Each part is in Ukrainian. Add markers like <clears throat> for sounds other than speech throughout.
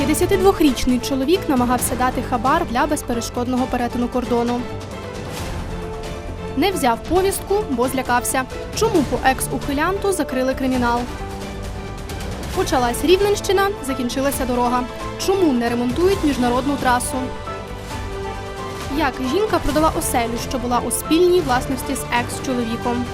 52-річний чоловік намагався дати хабар для безперешкодного перетину кордону. Не взяв повістку, бо злякався. Чому по екс-ухилянту закрили кримінал? Почалась Рівненщина, закінчилася дорога. Чому не ремонтують міжнародну трасу? Як жінка продала оселю, що була у спільній власності з екс-чоловіком?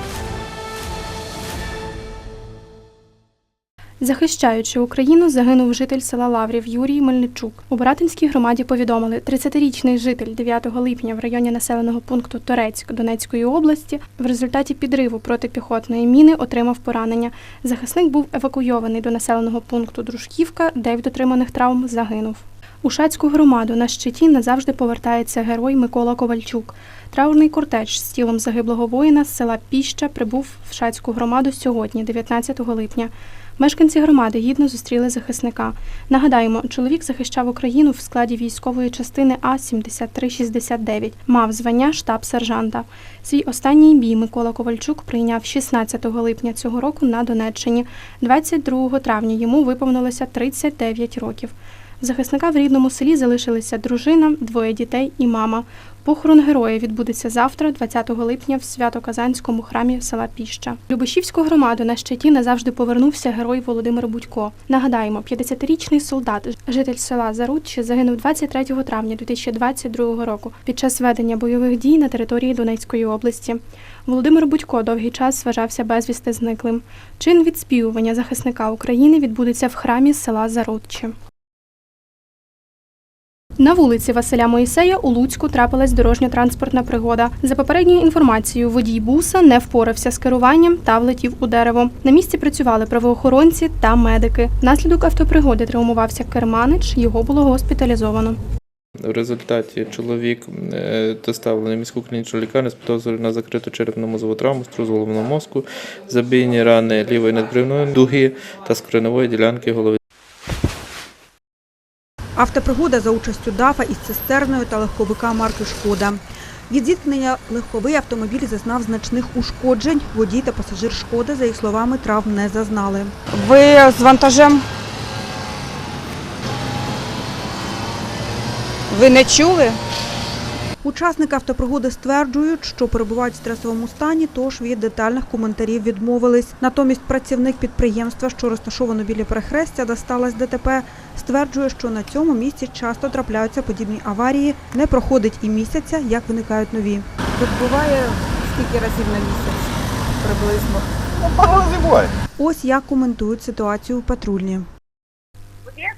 Захищаючи Україну, загинув житель села Лаврів Юрій Мельничук. У Баратинській громаді повідомили, 30-річний житель 9 липня в районі населеного пункту Торецьк Донецької області в результаті підриву протипіхотної міни отримав поранення. Захисник був евакуйований до населеного пункту Дружківка, де від отриманих травм загинув. У Шацьку громаду на щиті назавжди повертається герой Микола Ковальчук. Траурний кортеж з тілом загиблого воїна з села Піща прибув в Шацьку громаду сьогодні, 19 липня. Мешканці громади гідно зустріли захисника. Нагадаємо, чоловік захищав Україну в складі військової частини А 7369 Мав звання штаб-сержанта. Свій останній бій Микола Ковальчук прийняв 16 липня цього року на Донеччині. 22 травня йому виповнилося 39 років. Захисника в рідному селі залишилися дружина, двоє дітей і мама. Похорон героя відбудеться завтра, 20 липня, в Свято-Казанському храмі села Піща. В Любешівську громаду на щиті назавжди повернувся герой Володимир Будько. Нагадаємо, 50-річний солдат, житель села Зарудче, загинув 23 травня 2022 року під час ведення бойових дій на території Донецької області. Володимир Будько довгий час вважався безвісти зниклим. Чин відспівування захисника України відбудеться в храмі села Зарудче. На вулиці Василя Моїсея у Луцьку трапилась дорожньо-транспортна пригода. За попередньою інформацією, водій буса не впорався з керуванням та влетів у дерево. На місці працювали правоохоронці та медики. Внаслідок автопригоди травмувався керманич, його було госпіталізовано. В результаті чоловік е, доставлений в міську клінічну лікарню з підозрою на закриту черепно-мозову травму, струс головного мозку, забійні рани лівої надбривної дуги та скроневої ділянки голови. Автопригода за участю ДАФа із цистерною та легковика марки Шкода. Від зіткнення легковий автомобіль зазнав значних ушкоджень. Водій та пасажир Шкоди, за їх словами, травм не зазнали. Ви з вантажем? Ви не чули? Учасники автопригоди стверджують, що перебувають в стресовому стані, тож від детальних коментарів відмовились. Натомість працівник підприємства, що розташовано біля перехрестя, де сталося ДТП, стверджує, що на цьому місці часто трапляються подібні аварії. Не проходить і місяця, як виникають нові. Тут буває скільки разів на місяць приблизно. Ось як коментують ситуацію патрульні.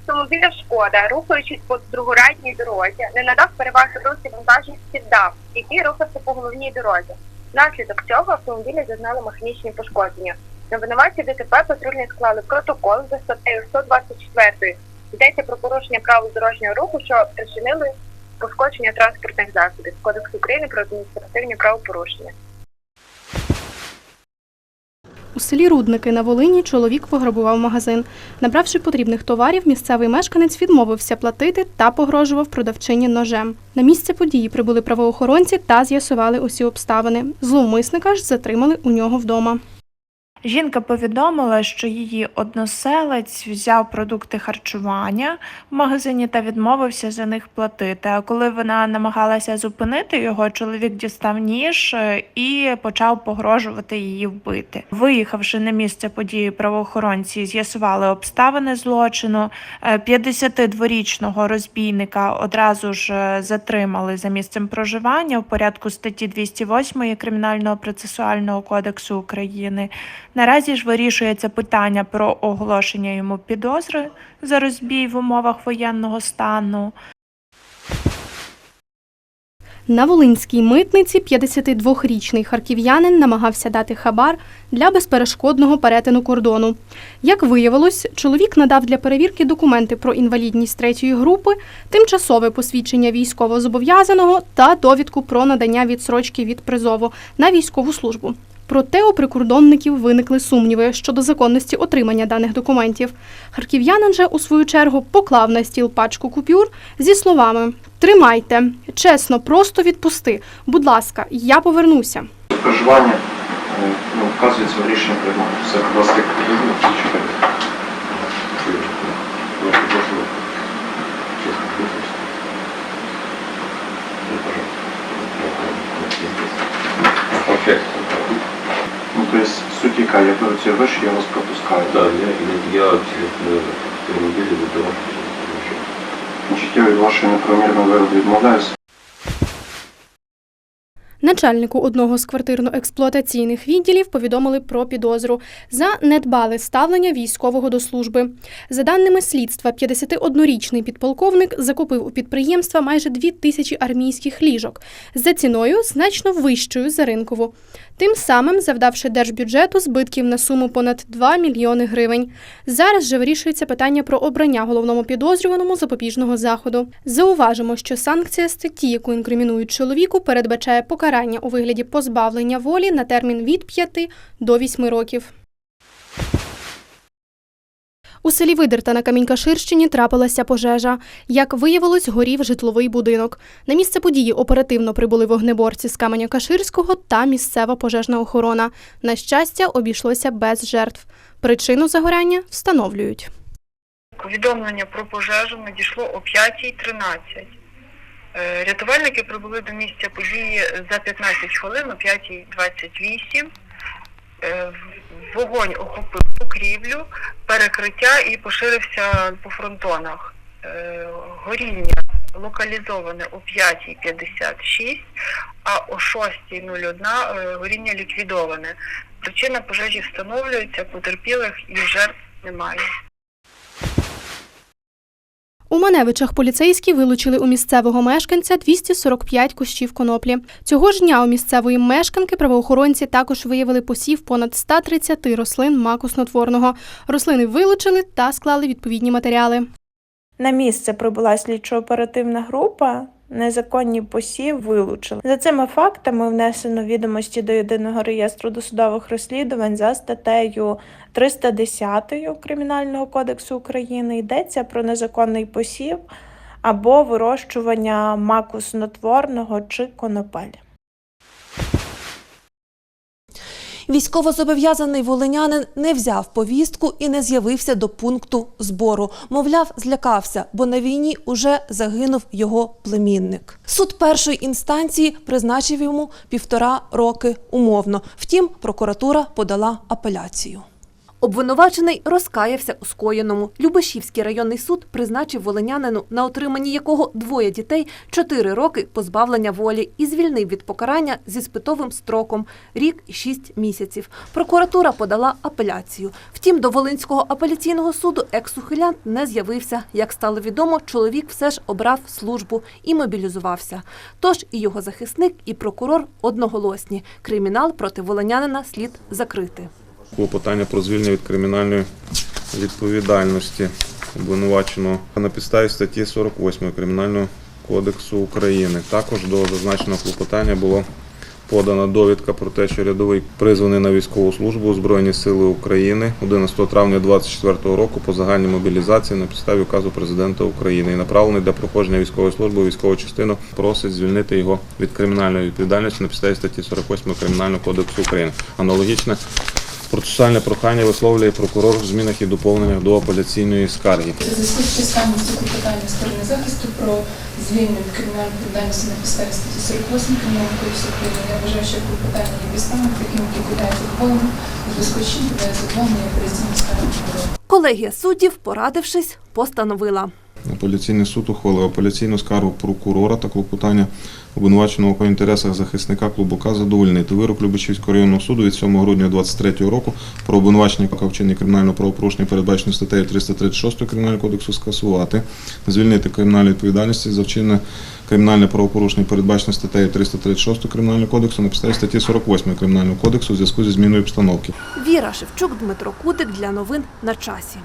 Автомобіля Шкода, рухаючись по другорадній дорозі, не надав переваги русі вантажності ДАВ, який рухався по головній дорозі. Внаслідок цього автомобілі зазнали механічні пошкодження. На винуватці ДТП патрульні склали протокол за статтею 124. Йдеться про порушення правил дорожнього руху, що причинили пошкодження транспортних засобів. Кодекс України про адміністративні правопорушення. Селі Рудники на Волині чоловік пограбував магазин. Набравши потрібних товарів, місцевий мешканець відмовився платити та погрожував продавчині ножем. На місце події прибули правоохоронці та з'ясували усі обставини. Зловмисника ж затримали у нього вдома. Жінка повідомила, що її односелець взяв продукти харчування в магазині та відмовився за них платити. А коли вона намагалася зупинити його, чоловік дістав ніж е, і почав погрожувати її вбити. Виїхавши на місце події, правоохоронці з'ясували обставини злочину. Е, 52-річного розбійника одразу ж е, затримали за місцем проживання в порядку статті 208 Кримінального процесуального кодексу України. Наразі ж вирішується питання про оголошення йому підозри за розбій в умовах воєнного стану. На Волинській митниці 52-річний харків'янин намагався дати хабар для безперешкодного перетину кордону. Як виявилось, чоловік надав для перевірки документи про інвалідність третьої групи, тимчасове посвідчення військовозобов'язаного та довідку про надання відсрочки від призову на військову службу. Проте у прикордонників виникли сумніви щодо законності отримання даних документів. Харків'янин же у свою чергу поклав на стіл пачку купюр зі словами: Тримайте, чесно, просто відпусти. Будь ласка, я повернуся. проживання е, ну, вказується в рішенні приймати. Все, будь ласка. То есть суть яка, беру ви оцінюєш, я вас пропускаю. Так, я, я абсолютно автомобілі віддавав. Значить, я від вашої неправомірної вироби відмовляюся. Начальнику одного з квартирно-експлуатаційних відділів повідомили про підозру за недбале ставлення військового до служби. За даними слідства, 51-річний підполковник закупив у підприємства майже 2 тисячі армійських ліжок за ціною значно вищою за ринкову, тим самим завдавши держбюджету збитків на суму понад 2 мільйони гривень. Зараз же вирішується питання про обрання головному підозрюваному запобіжного заходу. Зауважимо, що санкція статті, яку інкримінують чоловіку, передбачає покарання у вигляді позбавлення волі на термін від 5 до 8 років. У селі Видерта на Камінькаширщині трапилася пожежа. Як виявилось, горів житловий будинок. На місце події оперативно прибули вогнеборці з Каменя-Каширського та місцева пожежна охорона. На щастя, обійшлося без жертв. Причину загоряння встановлюють. Повідомлення про пожежу надійшло о 5.13. Е, Рятувальники прибули до місця події за 15 хвилин о 5.28. Е, Вогонь охопив покрівлю, перекриття і поширився по фронтонах. Е, Горіння локалізоване о 5.56, а о 6.01 е, горіння ліквідоване. Причина пожежі встановлюється, потерпілих і жертв немає. У Маневичах поліцейські вилучили у місцевого мешканця 245 кущів коноплі. Цього ж дня у місцевої мешканки правоохоронці також виявили посів понад 130 рослин макуснотворного. Рослини вилучили та склали відповідні матеріали. На місце прибула слідчо-оперативна група. Незаконні посів вилучили. За цими фактами внесено відомості до єдиного реєстру досудових розслідувань за статтею 310 Кримінального кодексу України. Йдеться про незаконний посів або вирощування маку снотворного чи конопель. Військовозобов'язаний волинянин не взяв повістку і не з'явився до пункту збору. Мовляв, злякався, бо на війні уже загинув його племінник. Суд першої інстанції призначив йому півтора роки умовно. Втім, прокуратура подала апеляцію. Обвинувачений розкаявся у скоєному. Любешівський районний суд призначив волинянину, на отриманні якого двоє дітей, чотири роки позбавлення волі і звільнив від покарання зі спитовим строком рік і шість місяців. Прокуратура подала апеляцію. Втім, до Волинського апеляційного суду екс-ухилянт не з'явився. Як стало відомо, чоловік все ж обрав службу і мобілізувався. Тож і його захисник, і прокурор одноголосні. Кримінал проти волинянина слід закрити. Клопотання про звільнення від кримінальної відповідальності обвинуваченого на підставі статті 48 Кримінального кодексу України. Також до зазначеного клопотання було подана довідка про те, що рядовий призваний на військову службу Збройні Сили України 11 травня 2024 року по загальній мобілізації на підставі указу президента України і направлений для проходження військової служби військову частину просить звільнити його від кримінальної відповідальності на підставі статті 48 Кримінального кодексу України. Аналогічне Процесуальне прохання висловлює прокурор в змінах і доповненнях до апеляційної скарги. У зв'язку з клопотання сторони захисту про звільнення від кримінальної відповідальності на підставі статті 48 Кримінального кодексу України, я вважаю, що клопотання є підставним, таким, які підлягають задоволенню, у зв'язку з чим підлягають задоволенню і апеляційної скарги. Колегія суддів, порадившись, постановила. Апеляційний суд ухвалив апеляційну скаргу прокурора та клопотання обвинуваченого по інтересах захисника клубока задовольнити. Вирок Любичівського районного суду від 7 грудня 2023 року про обвинувачення вчинення кримінального правопорушення, передбаченого статтею 336 Кримінального кодексу, скасувати, звільнити кримінальну відповідальності за вчинення кримінальне правопорушення, передбачене статтею 336 Кримінального кодексу на підставі статті 48 Кримінального кодексу у зв'язку зі зміною обстановки. Віра Шевчук, Дмитро Кутик для новин на часі.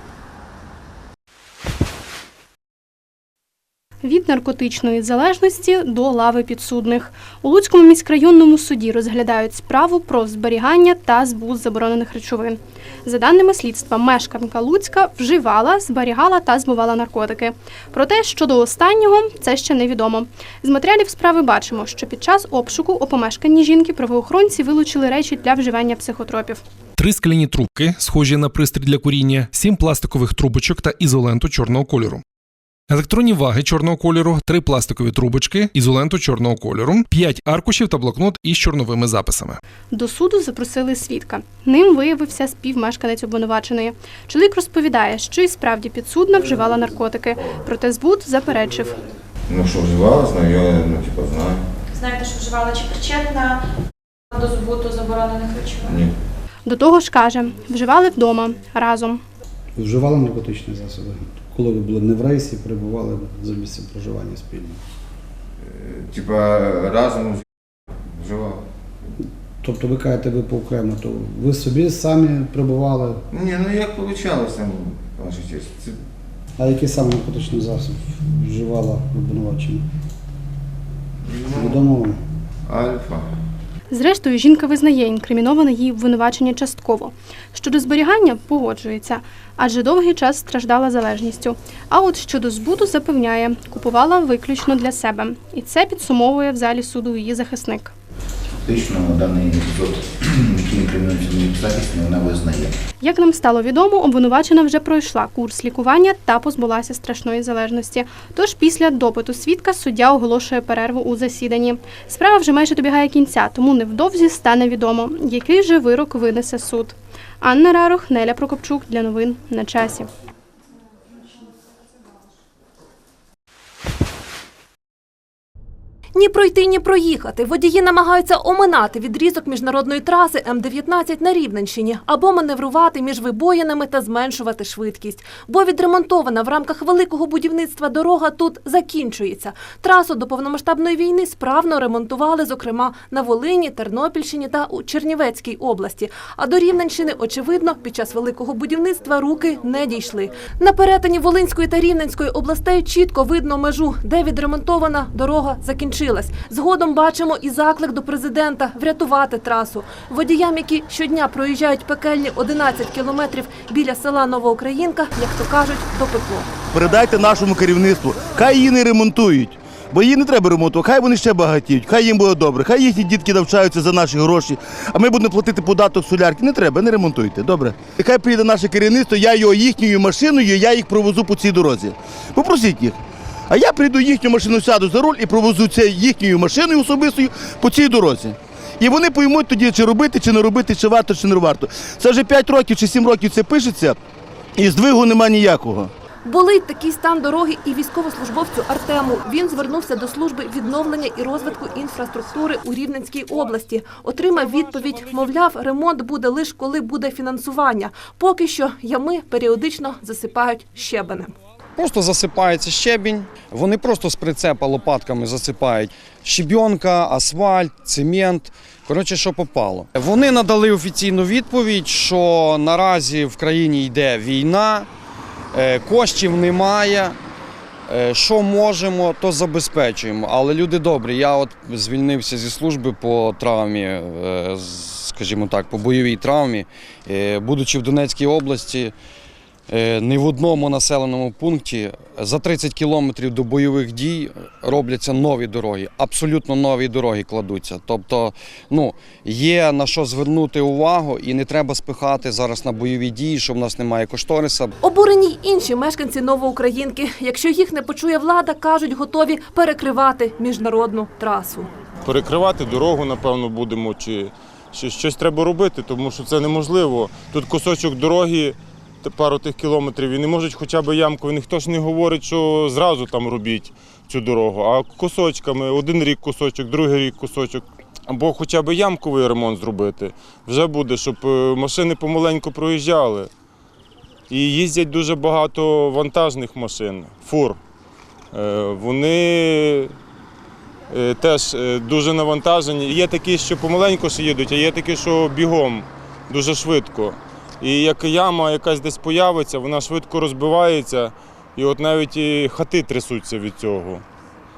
Від наркотичної залежності до лави підсудних у Луцькому міськрайонному суді розглядають справу про зберігання та збут заборонених речовин. За даними слідства, мешканка Луцька вживала, зберігала та збувала наркотики. Проте щодо останнього це ще невідомо. З матеріалів справи бачимо, що під час обшуку у помешканні жінки правоохоронці вилучили речі для вживання психотропів. Три скляні трубки, схожі на пристрій для куріння, сім пластикових трубочок та ізоленту чорного кольору. Електронні ваги чорного кольору, три пластикові трубочки, ізоленту чорного кольору, п'ять аркушів та блокнот із чорновими записами. До суду запросили свідка. Ним виявився співмешканець обвинуваченої. Чоловік розповідає, що і справді підсудна вживала наркотики, проте збут заперечив. Ну що вживала, знаю, я ну, типу, знаю. Знаєте, що вживала чи причетна до збуту заборонених речовин? Ні. До того ж каже, вживали вдома разом. Вживали наркотичні засоби. Коли ви були не в рейсі, перебували за місцем проживання спільно. Е, Типа разом вживала. Тобто ви кажете, ви поокремо, то ви собі самі перебували, Ні, ну як вийшло там, ваша честь. Це а який саме наркотичний засіб вживала обвинувачення? Відомо вам? альфа. Зрештою, жінка визнає інкриміноване їй обвинувачення частково. Щодо зберігання погоджується, адже довгий час страждала залежністю. А от щодо збуту запевняє, купувала виключно для себе. І це підсумовує в залі суду її захисник. Фактично даний епізод, <clears throat> інкримінується в вона визнає. Як нам стало відомо, обвинувачена вже пройшла курс лікування та позбулася страшної залежності. Тож після допиту свідка суддя оголошує перерву у засіданні. Справа вже майже добігає кінця, тому невдовзі стане відомо, який же вирок винесе суд. Анна Рарох, Неля Прокопчук для новин на часі. Ні пройти, ні проїхати. Водії намагаються оминати відрізок міжнародної траси М-19 на Рівненщині або маневрувати між вибоїнами та зменшувати швидкість. Бо відремонтована в рамках великого будівництва дорога тут закінчується. Трасу до повномасштабної війни справно ремонтували, зокрема на Волині, Тернопільщині та у Чернівецькій області. А до Рівненщини, очевидно, під час великого будівництва руки не дійшли. На перетині Волинської та Рівненської областей чітко видно межу, де відремонтована дорога закінчилась. Згодом бачимо і заклик до президента врятувати трасу. Водіям, які щодня проїжджають пекельні 11 кілометрів біля села Новоукраїнка, як то кажуть, допекло. Передайте нашому керівництву, хай її не ремонтують. Бо її не треба ремонтувати, хай вони ще багатіють, хай їм буде добре, хай їхні дітки навчаються за наші гроші, а ми будемо платити податок солярки. Не треба, не ремонтуйте, добре. Нехай приїде наше керівництво, я його їхньою машиною, я їх провезу по цій дорозі. Попросіть їх. А я прийду їхню машину, сяду за руль і провезу це їхньою машиною особистою по цій дорозі. І вони поймуть тоді, чи робити, чи не робити, чи варто, чи не варто. Це вже 5 років чи 7 років це пишеться, і здвигу нема ніякого. Болить такий стан дороги і військовослужбовцю Артему. Він звернувся до служби відновлення і розвитку інфраструктури у Рівненській області. Отримав відповідь, мовляв, ремонт буде лише коли буде фінансування. Поки що ями періодично засипають щебенем. Просто засипається щебінь, вони просто з прицепа лопатками засипають щебінка, асфальт, цемент. Коротше, що попало. Вони надали офіційну відповідь, що наразі в країні йде війна, е, коштів немає. е, Що можемо, то забезпечуємо. Але люди добрі. Я от звільнився зі служби по травмі, е, скажімо так, по бойовій травмі, будучи в Донецькій області. Е, Ні в одному населеному пункті за 30 кілометрів до бойових дій робляться нові дороги, абсолютно нові дороги кладуться. Тобто, ну є на що звернути увагу, і не треба спихати зараз на бойові дії, що в нас немає кошториса. Обурені й інші мешканці Новоукраїнки. Якщо їх не почує влада, кажуть, готові перекривати міжнародну трасу. перекривати дорогу, напевно, будемо, чи, чи щось треба робити, тому що це неможливо. Тут кусочок дороги, пару тих кілометрів, і не можуть хоча б ямку. Ніхто ж не говорить, що зразу там робіть цю дорогу, а кусочками, один рік кусочок, другий рік кусочок. Або хоча б ямковий ремонт зробити. Вже буде, щоб е, машини помаленьку проїжджали. І їздять дуже багато вантажних машин, фур. Е, Вони е, теж дуже навантажені. Є такі, що помаленьку ще їдуть, а є такі, що бігом дуже швидко. І як яма якась десь появиться, вона швидко розбивається, і от навіть і хати трясуться від цього.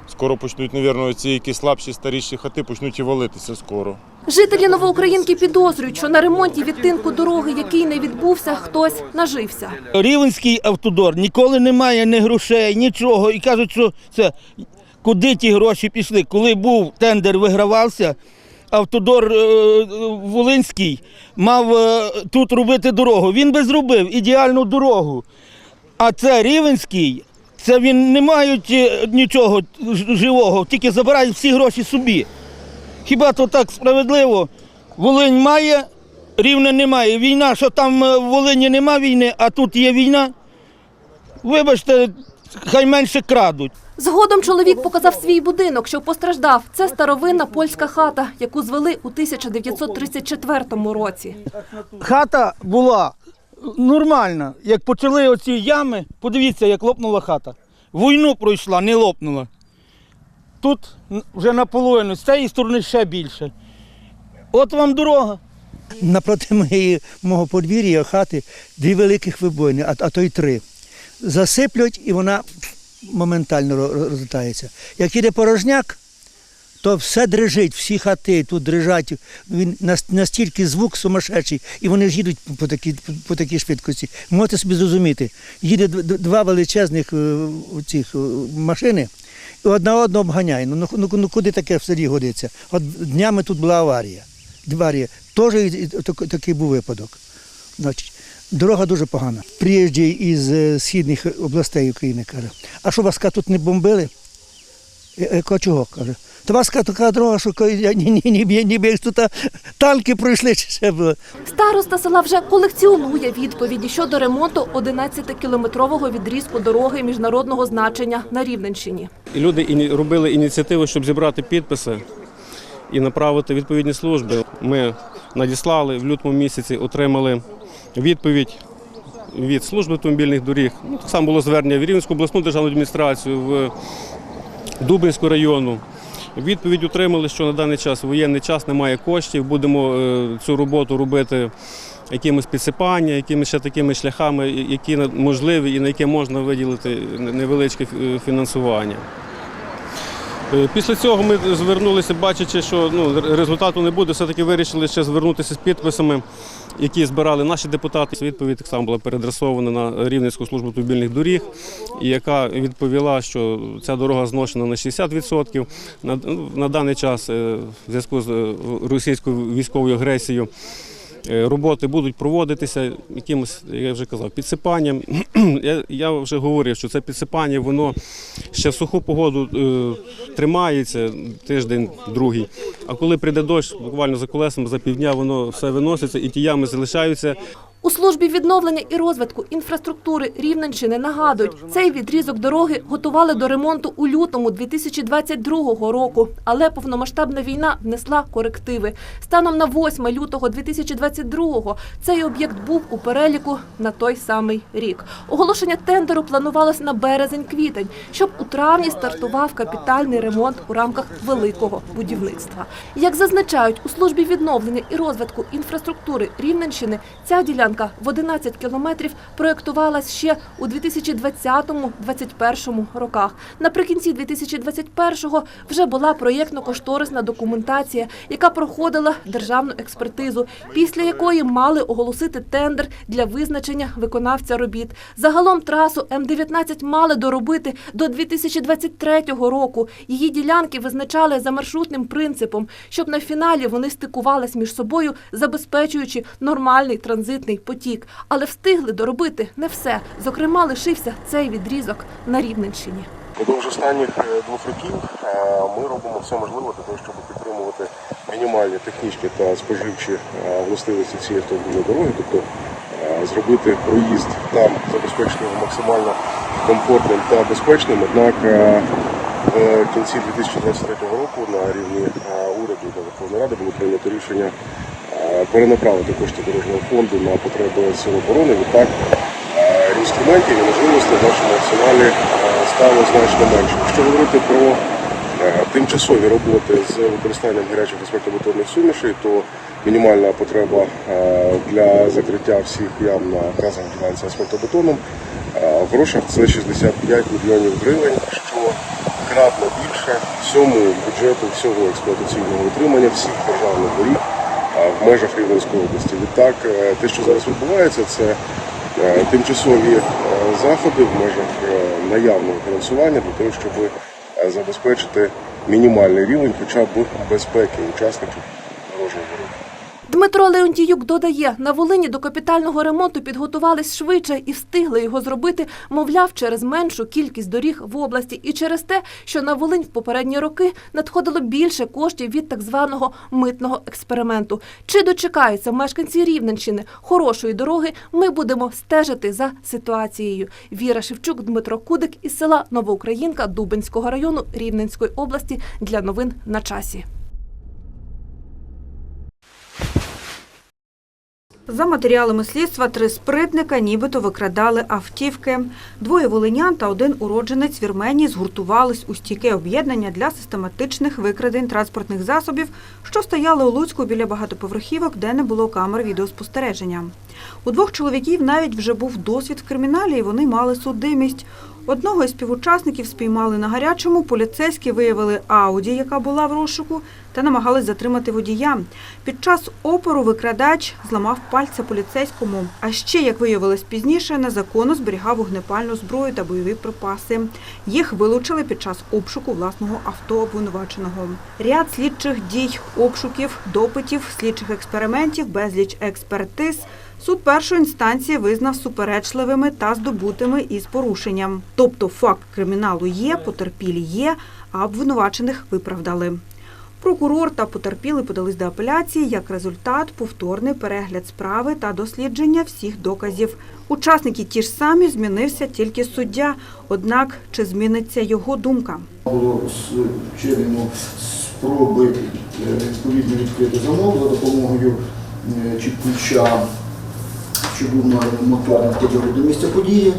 Скоро почнуть, мабуть, ці які слабші, старіші хати почнуть і валитися скоро. Жителі Новоукраїнки підозрюють, що на ремонті відтинку дороги, який не відбувся, хтось нажився. Рівенський автодор ніколи не має ні грошей, нічого. І кажуть, що це куди ті гроші пішли. Коли був тендер, вигравався, автодор е, Волинський мав е, тут робити дорогу. Він би зробив ідеальну дорогу. А це Рівенський Це він не мають е, нічого живого, тільки забирають всі гроші собі. Хіба то так справедливо? Волинь має, рівне немає. Війна, що там в Волині нема війни, а тут є війна. Вибачте, хай менше крадуть. Згодом чоловік показав свій будинок, що постраждав. Це старовинна польська хата, яку звели у 1934 році. Хата була нормальна. Як почали оці ями, подивіться, як лопнула хата. Війну пройшла, не лопнула. Тут вже наполовину, з цієї сторони ще більше. От вам дорога. Напроти моєї, мого подвір'я хати дві великих вибоїни, а, а то й три. Засиплють і вона моментально ро- ро- розлітається. Як іде порожняк, то все дрижить, всі хати тут дрижать. Він настільки звук сумасшедший, і вони ж їдуть по такій, по такій швидкості. Можете собі зрозуміти, їде два величезних е, цих е, машини, і одна одну обганяє. Ну, ну, ну куди таке в селі годиться? От днями тут була аварія. Аварія. Теж такий був випадок. Значить, дорога дуже погана. Приїжджий із е, східних областей України каже, а що вас тут не бомбили? Я, я чого? каже. То вас така дорога, що ні, ні, ні, ні, ніби тут танки пройшли чи ще було. Староста села вже колекціонує відповіді щодо ремонту 11-кілометрового відрізку дороги міжнародного значення на Рівненщині. І люди іні- робили ініціативу, щоб зібрати підписи і направити відповідні служби. Ми надіслали в лютому місяці, отримали відповідь від служби автомобільних доріг. Ну, так само було звернення в Рівненську обласну державну адміністрацію, в Дубинську району. Відповідь отримали, що на даний час воєнний час немає коштів. Будемо е, цю роботу робити якимось підсипання, якимись ще такими шляхами, які можливі і на які можна виділити невеличке е, фінансування. Е, Після цього ми звернулися, бачачи, що ну, результату не буде, все-таки вирішили ще звернутися з підписами, які збирали наші депутати. Відповідь так само була переадресована на Рівненську службу автомобільних доріг, яка відповіла, що ця дорога зношена на 60%. На, ну, на даний час е, в зв'язку з е, російською військовою агресією Роботи будуть проводитися якимось, як я вже казав, підсипанням. <clears throat> Я, вже говорив, що це підсипання, воно ще в суху погоду е, тримається тиждень, другий. А коли прийде дощ, буквально за колесом, за півдня воно все виноситься і ті ями залишаються. У службі відновлення і розвитку інфраструктури Рівненщини нагадують, цей відрізок дороги готували до ремонту у лютому 2022 року, але повномасштабна війна внесла корективи. Станом на 8 лютого 2022 цей об'єкт був у переліку на той самий рік. Оголошення тендеру планувалось на березень-квітень, щоб у травні стартував капітальний ремонт у рамках великого будівництва. Як зазначають у службі відновлення і розвитку інфраструктури Рівненщини, ця ділянка в 11 кілометрів проєктувалась ще у 2020-2021 роках. Наприкінці 2021-го вже була проєктно-кошторисна документація, яка проходила державну експертизу, після якої мали оголосити тендер для визначення виконавця робіт. Загалом трасу М-19 мали доробити до 2023 року. Її ділянки визначали за маршрутним принципом, щоб на фіналі вони стикувались між собою, забезпечуючи нормальний транзитний потік. Але встигли доробити не все. Зокрема, лишився цей відрізок на Рівненщині. Продовж останніх е, двох років е, ми робимо все можливе для того, щоб підтримувати мінімальні технічні та споживчі е, властивості цієї автомобільної дороги, тобто зробити проїзд там, забезпечити його максимально комфортним та безпечним. Однак в кінці 2023 року на рівні уряду та Верховної Ради було прийнято рішення перенаправити кошти дорожнього фонду на потреби сил оборони. Відтак е, інструментів і можливостей в нашому арсеналі е, стало значно менше. Якщо говорити про е, тимчасові роботи з використанням гарячих асфальтобетонних сумішей, то мінімальна потреба е, для закриття всіх ям на вказаній ділянці асфальтобетоном е, в грошах це 65 мільйонів гривень, що кратно більше всьому бюджету всього експлуатаційного утримання всіх державних доріг е, в межах Рівненської області. Відтак, е, те, що зараз відбувається, це е, тимчасові е, заходи в межах наявного фінансування для того, щоб забезпечити мінімальний рівень хоча б безпеки учасників. Дмитро Леонтіюк додає, на Волині до капітального ремонту підготувались швидше і встигли його зробити, мовляв, через меншу кількість доріг в області і через те, що на Волинь в попередні роки надходило більше коштів від так званого митного експерименту. Чи дочекаються мешканці Рівненщини хорошої дороги? Ми будемо стежити за ситуацією. Віра Шевчук, Дмитро Кудик із села Новоукраїнка Дубинського району Рівненської області для новин на часі. За матеріалами слідства, три спритника нібито викрадали автівки. Двоє волинян та один уродженець Вірменії згуртувались у стійке об'єднання для систематичних викрадень транспортних засобів, що стояли у Луцьку біля багатоповерхівок, де не було камер відеоспостереження. У двох чоловіків навіть вже був досвід в криміналі, і вони мали судимість. Одного із співучасників спіймали на гарячому. Поліцейські виявили Ауді, яка була в розшуку, та намагались затримати водія. Під час опору викрадач зламав пальця поліцейському. А ще, як виявилось пізніше, незаконно зберігав вогнепальну зброю та бойові припаси. Їх вилучили під час обшуку власного авто обвинуваченого. Ряд слідчих дій, обшуків, допитів, слідчих експериментів, безліч експертиз. Суд першої інстанції визнав суперечливими та здобутими із порушенням. Тобто факт криміналу є, потерпілі є, а обвинувачених виправдали. Прокурор та потерпілий подались до апеляції як результат повторний перегляд справи та дослідження всіх доказів. Учасники ті ж самі змінився тільки суддя. Однак чи зміниться його думка? Було вчинено спроби е, відповідно відкрити замок за допомогою е, чи ключа, що був на моторних подорожі до місця події.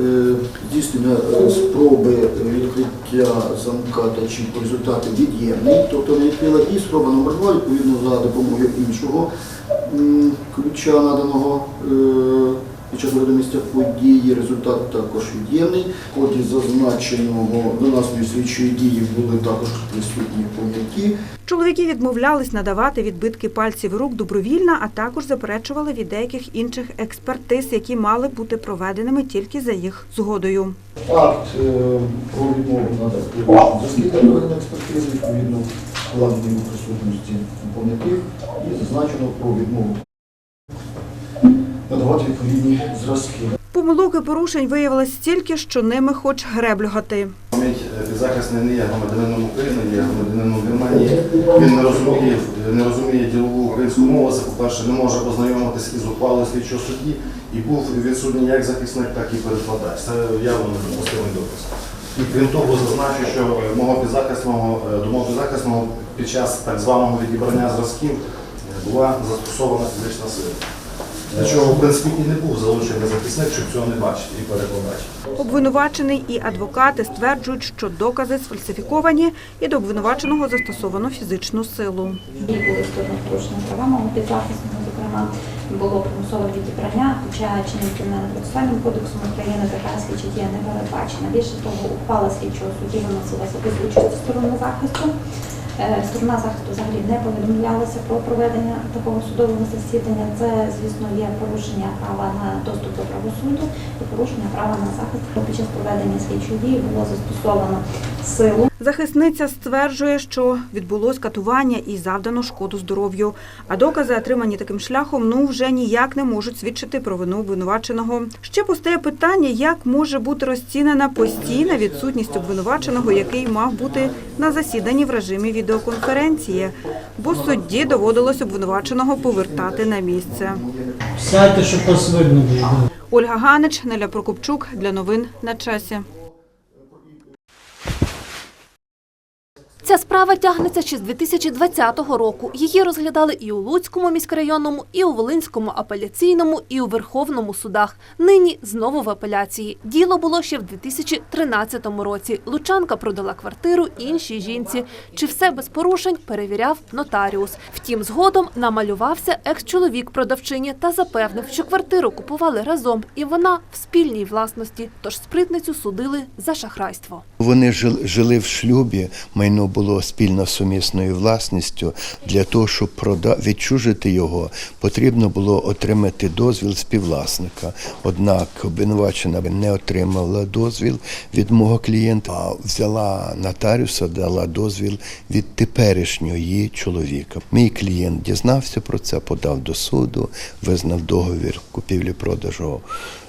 Е, Здійснення спроби відкриття замка та чи результати від'ємні, тобто не відкрила і спроба номер два, відповідно за допомогою іншого ключа наданого е, під час місця події. Результат також від'ємний. В ході зазначеного до насної слідчої дії були також присутні поняті. Чоловіки відмовлялись надавати відбитки пальців рук добровільно, а також заперечували від деяких інших експертиз, які мали бути проведеними тільки за їх згодою. Акт е, про відмову надав проведення експертизи, відповідно складені присутності понятих і зазначено про відмову надавати відповідні зразки. Помилок і порушень виявилось стільки, що ними хоч греблюгати. Пам'ять підзахисний не є громадянином України, є громадянином Германії. Він не розуміє, не розуміє ділову українську мову. Це, по-перше, не може познайомитись із ухвалою слідчого судді і був відсутній як захисник, так і перекладач. Це явно неприпустимий допис. І крім того, зазначу, що е, мого підзахисного, е, до мого підзахисного під час так званого відібрання зразків е, була застосована фізична сила. Для чого, в принципі, і не був залучений захисник, щоб цього не бачити і перекладач. Обвинувачений і адвокати стверджують, що докази сфальсифіковані і до обвинуваченого застосовано фізичну силу. Дії були істотно порушені права мого підзахисного, зокрема, було примусове відібрання, хоча чинним кримінальним процесуальним кодексом України така слідча дія не передбачена. Більше того, ухвала слідчого судді виносилася без участі сторони захисту. Е, Сторона захисту взагалі не повідомлялася про проведення такого судового засідання. Це, звісно, є порушення права на доступ до правосуддя і порушення права на захист. Під час проведення слідчої дії було застосовано силу. Захисниця стверджує, що відбулось катування і завдано шкоду здоров'ю. А докази, отримані таким шляхом, ну вже ніяк не можуть свідчити про вину обвинуваченого. Ще постає питання, як може бути розцінена постійна відсутність обвинуваченого, який мав бути на засіданні в режимі відеоконференції, бо судді доводилось обвинуваченого повертати на місце. Сядьте, щоб вас. Ольга Ганич, Неля Прокопчук для новин на часі. Ця справа тягнеться ще з 2020 року. Її розглядали і у Луцькому міськрайонному, і у Волинському апеляційному, і у Верховному судах. Нині знову в апеляції. Діло було ще в 2013 році. Лучанка продала квартиру іншій жінці. Чи все без порушень перевіряв нотаріус. Втім, згодом намалювався екс-чоловік продавчині та запевнив, що квартиру купували разом, і вона в спільній власності. Тож спритницю судили за шахрайство. Вони жили, в шлюбі, майно було спільно сумісною власністю. Для того, щоб прода... відчужити його, потрібно було отримати дозвіл співвласника. Однак обвинувачена не отримала дозвіл від мого клієнта, а взяла нотаріуса, дала дозвіл від теперішнього чоловіка. Мій клієнт дізнався про це, подав до суду, визнав договір купівлі-продажу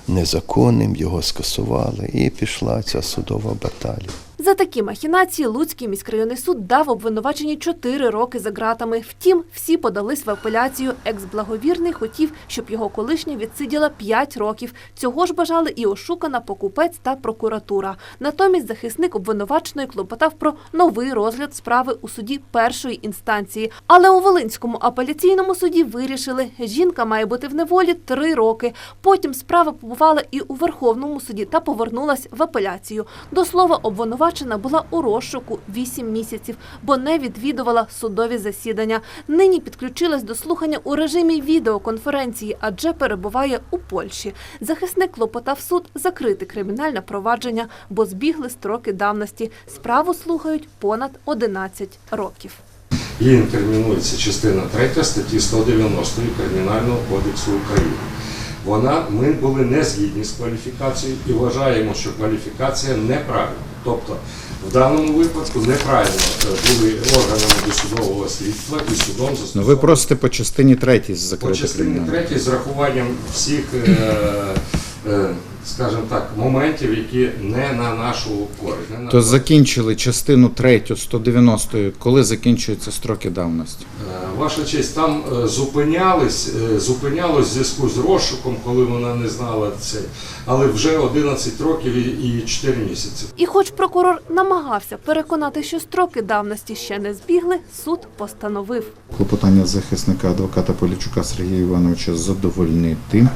незаконним, його скасували, і пішла ця судова баталія. За такі махінації Луцький міськрайонний суд дав обвинуваченій 4 роки за ґратами. Втім, всі подались в апеляцію. Екс-благовірний хотів, щоб його колишня відсиділа 5 років. Цього ж бажали і ошукана покупець та прокуратура. Натомість захисник обвинуваченої клопотав про новий розгляд справи у суді першої інстанції. Але у Волинському апеляційному суді вирішили, жінка має бути в неволі 3 роки. Потім справа побувала і у Верховному суді та повернулась в апеляцію. До слова, обвинувачена була у розшуку 8 місяців, бо не відвідувала судові засідання. Нині підключилась до слухання у режимі відеоконференції, адже перебуває у Польщі. Захисник клопотав суд закрити кримінальне провадження, бо збігли строки давності. Справу слухають понад 11 років. Їм термінується частина 3 статті 190 Кримінального кодексу України. Вона, ми були не згідні з кваліфікацією і вважаємо, що кваліфікація неправильна. Тобто, в даному випадку неправильно е, були органами досудового слідства і судом Ну, ви просите по частині 3 по частині кримінальне. 3 з рахуванням всіх, е, е, скажімо так, моментів, які не на нашу користь. Не на То закінчили частину 3 190 коли закінчуються строки давності? Е, Ваша честь, там е, зупинялись, е, зупинялось в зв'язку з розшуком, коли вона не знала це, але вже 11 років і і 4 місяці. І хоч прокурор намагався переконати, що строки давності ще не збігли, суд постановив. Клопотання захисника адвоката Полічука Сергія Івановича задовольнити.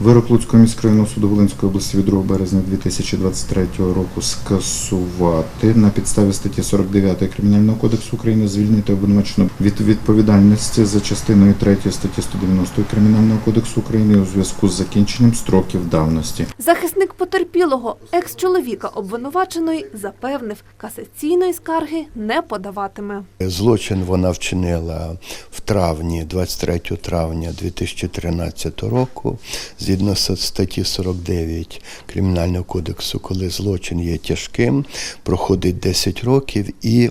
Вирок Луцького міськрайонного суду Волинської області від 2 березня 2023 року скасувати на підставі статті 49 Кримінального кодексу України звільнити обвинуваченого від відповідальності за частиною 3 статті 190 Кримінального кодексу України у зв'язку з закінченням строків давності. Захисник потерпілого, екс-чоловіка обвинуваченої, запевнив, касаційної скарги не подаватиме. Злочин вона вчинила в травні, 23 травня 2013 року, згідно статті 49 Кримінального кодексу, коли злочин є тяжким, проходить 10 років і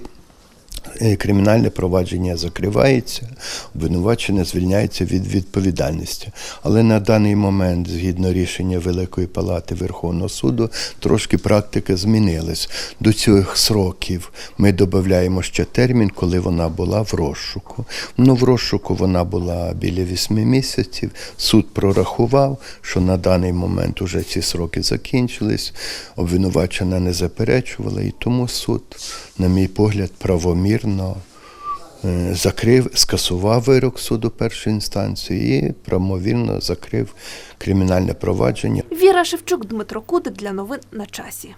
кримінальне провадження закривається, обвинувачене звільняється від відповідальності. Але на даний момент, згідно рішення Великої Палати Верховного суду, трошки практика змінилась. До цих сроків ми додаємо ще термін, коли вона була в розшуку. Ну, в розшуку вона була біля 8 місяців. Суд прорахував, що на даний момент уже ці сроки закінчились. Обвинувачена не заперечувала, і тому суд, на мій погляд, правомірно е, закрив, скасував вирок суду першої інстанції і правомірно закрив кримінальне провадження. Віра Шевчук, Дмитро Кудик для новин на часі.